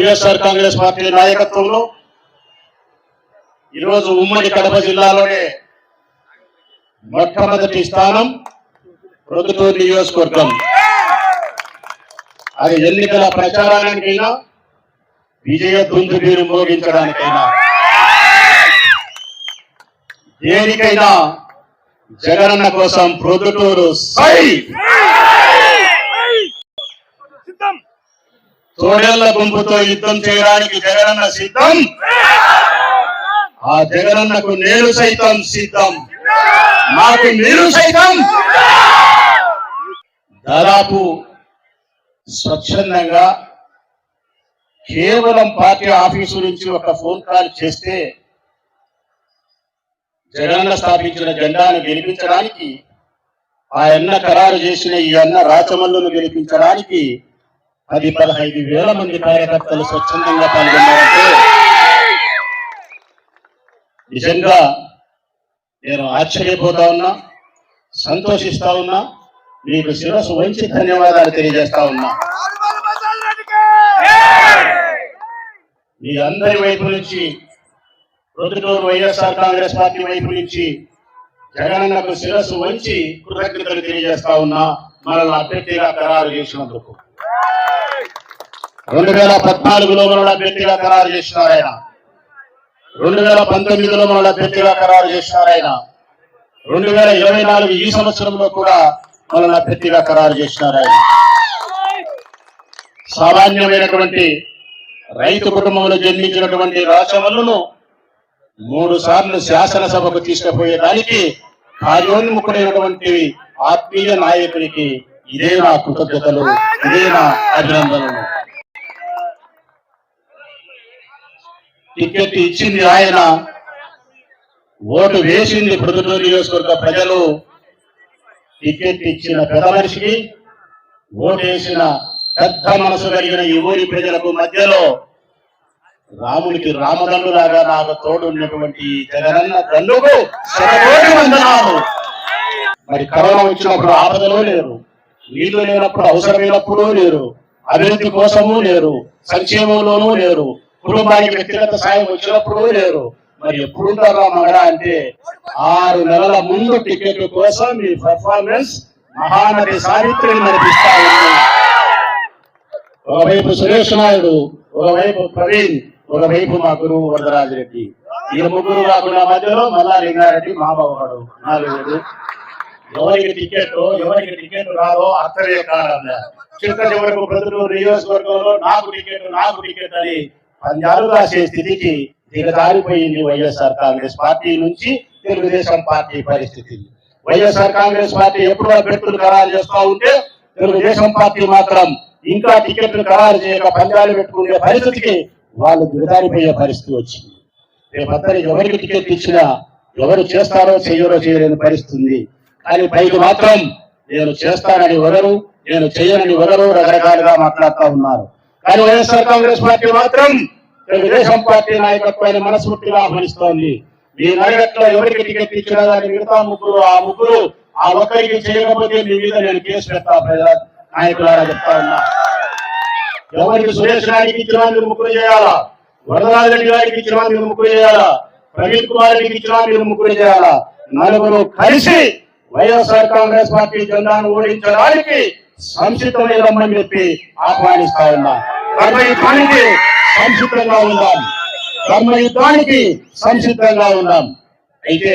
YSR Congress party నాయకత్వంలో ఈరోజు ఉమ్మడి కడప జిల్లాలోనే మొట్టమొదటి స్థానం ప్రొద్దుటూరు నియోజకవర్గం. అది ఎన్నికల ప్రచారానికైనా విజయ దుందుబీరు మోగించడానికైనా. దేనికైనా జగనన్న కోసం ప్రొద్దుటూరు సై! తోడేళ్ళ గుంపుతో యుద్ధం చేయడానికి జగనన్న సిద్ధం? ఆ జగనన్నకు నేను సైతం సిద్ధం. నాకు మీరు సైతం. దాదాపు స్వచ్ఛందంగా కేవలం పార్టీ ఆఫీసు నుంచి ఒక ఫోన్ కాల్ చేస్తే జగనన్న స్థాపించిన జెండాను గెలిపించడానికి ఆ అన్న ఖరారు చేసిన ఈ అన్న రాచమల్లును గెలిపించడానికి పది పదహైదు వేల మంది కార్యకర్తలు స్వచ్ఛందంగా పాల్గొన్నారంటే నిజంగా నేను ఆశ్చర్యపోతా ఉన్నా సంతోషిస్తా ఉన్నా మీకు శిరస్సు వంచి ధన్యవాదాలు తెలియజేస్తా ఉన్నా. మీ అందరి వైపు నుంచి ప్రొద్దుటూరు వైఎస్ఆర్ కాంగ్రెస్ పార్టీ వైపు నుంచి జగనన్నకు శిరస్సు వంచి కృతజ్ఞతలు తెలియజేస్తా ఉన్నా. మనల్ని అభ్యర్థిగా ఖరారు చేసినందుకు. రెండు వేల పద్నాలుగులో మనల్ని అభ్యర్థిగా ఖరారు చేసినారు ఆయన. రెండు వేల పంతొమ్మిదిలో మనల్ని అభ్యర్థిగా ఖరారు చేసినారు ఆయన. రెండు వేల ఇరవై నాలుగు ఈ సంవత్సరంలో కూడా మనల్ని అభ్యర్థిగా ఖరారు చేసినారు ఆయన. సామాన్యమైనటువంటి రైతు కుటుంబంలో జన్మించినటువంటి రాచవల్లును మూడు సార్లు శాసనసభకు తీసుకుపోయేదానికి కార్యోన్ముఖుడైనటువంటి ఆత్మీయ నాయకునికి ఇదే నా కృతజ్ఞతలు ఇదే నా అభినందనలు. టికెట్ ఇచ్చింది ఆయన. ఓటు వేసింది ప్రొద్దుటూరు నియోజకవర్గ ప్రజలు. టికెట్ ఇచ్చిన పెద్ద మనిషికి ఓటేసిన పెద్ద మనసు కలిగిన ఈ ఊరి ప్రజలకు మధ్యలో రాముడికి రామదండులాగా నాకు తోడున్నటువంటి జగనన్న దండుకు వందనాలు. మరి కరోనా వచ్చినప్పుడు ఆపదలో లేరు. నీళ్ళు లేనప్పుడు అవసరమైనప్పుడు లేరు. అభివృద్ధి కోసము లేరు. సంక్షేమంలోనూ లేరు. కుటుంబానికి వ్యక్తిగత సాయం వచ్చినప్పుడు లేరు. మరి ఎప్పుడుంటారా మగడ అంటే ఆరు నెలల ముందు టికెట్ కోసం మీ పర్ఫార్మెన్స్ మహానటి సావిత్రిని నడిపిస్తా ఉంది. ఒకవైపు సురేష్ నాయుడు ఒకవైపు ప్రవీణ్ ఒకవైపు మా గురువు వరదరాజిరెడ్డి ఈ ముగ్గురు కాకుండా మధ్యలో మల్లా లింగారెడ్డి మా నాలుగు ఎవరికి టికెట్ ఎవరికి టికెట్ రాదో అత్తరే కారణంగా చిట్ట చివరకు ప్రజలు నియోజకవర్గంలో నాకు టికెట్ నాకు టికెట్ అని పంజాలు రాసే స్థితికి దిగజారిపోయింది వైఎస్ఆర్ కాంగ్రెస్ పార్టీ నుంచి తెలుగుదేశం పార్టీ పరిస్థితి. వైఎస్ఆర్ కాంగ్రెస్ పార్టీ ఎప్పుడు అభ్యర్థులు ఖరారు చేస్తా ఉంటే తెలుగుదేశం పార్టీ మాత్రం ఇంకా టికెట్లు ఖరారు చేయక పంజాలు పెట్టుకునే పరిస్థితికి వాళ్ళు దిగజారిపోయే పరిస్థితి వచ్చింది. రేపత్తరి ఎవరికి టికెట్ ఇచ్చినా ఎవరు చేస్తారో చేయరో చేయలేని పరిస్థితి ఉంది కానీ పైకి మాత్రం నేను చేస్తానని వదరు నేను చేయనని వదరు రకరకాలుగా మాట్లాడుతూ ఉన్నారు. కానీ వైఎస్ఆర్ కాంగ్రెస్ పార్టీ మాత్రం తెలుగుదేశం పార్టీ నాయకత్వాన్ని మనస్ఫూర్తిగా ఆహ్వానిస్తోంది. మీ నగట్లో ఎవరికి టికెట్ ఇచ్చినా కానీ మిగతా ముగ్గురు ఆ ముగ్గురు ఆ ఒక్కరికి చేయకపోతే మీ మీద నేను కేసు పెడతా ప్రజా నాయకులారా చెప్తా ఉన్నా. ఎవరికి సురేష్ నాయుడికి ఇచ్చినా మీరు ముగ్గురు చేయాలా? వరదరాజరెడ్డి గారికి ఇచ్చినా మీరు ముగ్గురు చేయాలా? ప్రవీణ్ కుమార్ రెడ్డికి ఇచ్చినా మీరు ముగ్గురు చేయాలా? నలుగురు కలిసి వైఎస్ఆర్ కాంగ్రెస్ పార్టీ జెండాను ఓడించడానికి సంక్షిప్తమైన రమ్మని చెప్పి ఆహ్వానిస్తా ఉన్నా. కర్మయుద్ధానికి సంసిద్ధంగా ఉందాం. కర్మయుద్ధానికి సంసిద్ధంగా ఉందాం. అయితే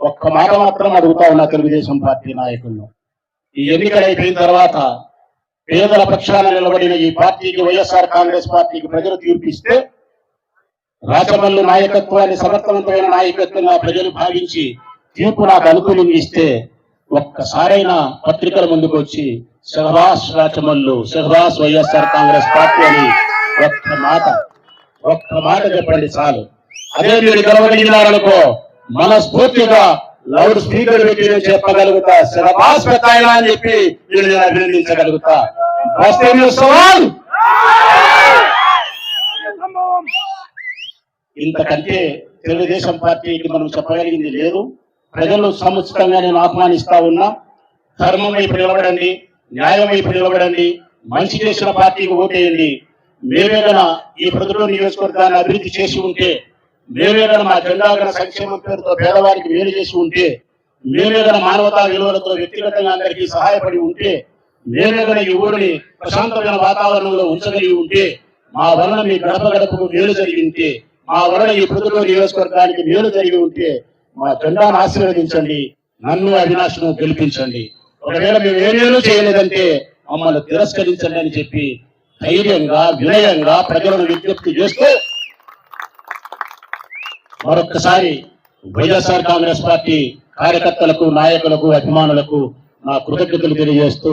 ఒక్క మాట మాత్రం అడుగుతా ఉన్నా తెలుగుదేశం పార్టీ నాయకులను ఈ ఎన్నికలు అయిపోయిన తర్వాత పేదల పక్షాన నిలబడిన ఈ పార్టీకి వైఎస్ఆర్ కాంగ్రెస్ పార్టీకి ప్రజలు తీర్పిస్తే రాజమల్లు నాయకత్వాన్ని సమర్థవంతమైన నాయకత్వంగా ప్రజలు భావించి తీర్పు నాకు అనుకూలంగా ఇస్తే ఒక్కసారైనా పత్రికల ముందుకు వచ్చి షహబాస్ రాచమల్లు షహబాస్ వైఎస్ఆర్ కాంగ్రెస్ పార్టీ అని ఒక్క మాట ఒక్క మాట చెప్పండి చాలు. అదే మీరు గెలవగలిగినారనుకో మనస్ఫూర్తిగా లౌడ్ స్పీకర్ పెట్టి నేను చెప్పగలుగుతా శరభాస్ పెద్దాయన అని చెప్పి నేను నేను అభినందించగలుగుతా. వస్తే సవాల్! ఇంతకంటే తెలుగుదేశం పార్టీకి మనం చెప్పగలిగింది లేదు. ప్రజలు సముచితంగా నేను ఆహ్వానిస్తా ఉన్నా ధర్మం వైపు నిలబడండి. న్యాయం వైపు నిలబడండి మంచి చేసిన పార్టీకి ఓటేయండి. మేమేదైనా ఈ ప్రజలు నియోజకవర్గాన్ని అభివృద్ధి చేసి ఉంటే మేమేదైనా మా జెండా సంక్షేమ సంక్షేమం పేరుతో పేదవారికి మేలు చేసి ఉంటే మేమేదైనా మానవతా విలువలతో వ్యక్తిగతంగా అందరికీ సహాయపడి ఉంటే మేమేదైనా ఈ ఊరిని ప్రశాంతమైన వాతావరణంలో ఉంచగలిగి ఉంటే మా వలన మీ గడప గడపకు మేలు జరిగి ఉంటే మా వలన ఈ ప్రజలు నియోజకవర్గానికి మేలు జరిగి ఉంటే మా జెండాను ఆశీర్వదించండి. నన్ను అవినాశను గెలిపించండి. ఒకవేళ మేము ఏమేమీ చేయలేదంటే మమ్మల్ని తిరస్కరించండి అని చెప్పి ధైర్యంగా వినయంగా ప్రజలను విజ్ఞప్తి చేస్తూ మరొక్కసారి వైఎస్ఆర్ కాంగ్రెస్ పార్టీ కార్యకర్తలకు నాయకులకు అభిమానులకు నా కృతజ్ఞతలు తెలియజేస్తూ